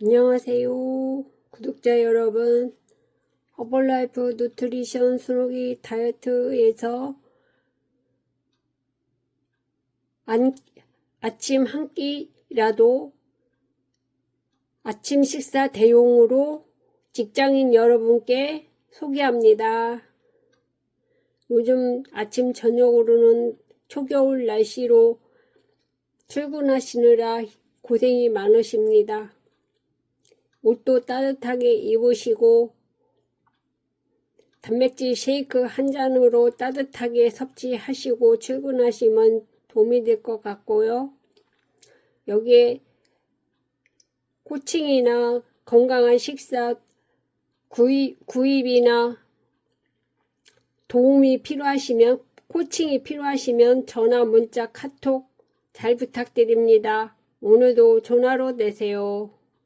안녕하세요. 구독자 여러분. 허벌라이프 누트리션 순호기 다이어트에서 안, 아침 한 끼라도 아침 식사 대용으로 직장인 여러분께 소개합니다. 요즘 아침 저녁으로는 초겨울 날씨로 출근하시느라 고생이 많으십니다. 옷도 따뜻하게 입으시고 단백질 쉐이크 한 잔으로 따뜻하게 섭취하시고 출근하시면 도움이 될 것 같고요. 여기에 코칭이나 건강한 식사 구입, 구입이나 도움이 필요하시면 코칭이 필요하시면 전화, 문자, 카톡 잘 부탁드립니다. 오늘도 전화로 내세요.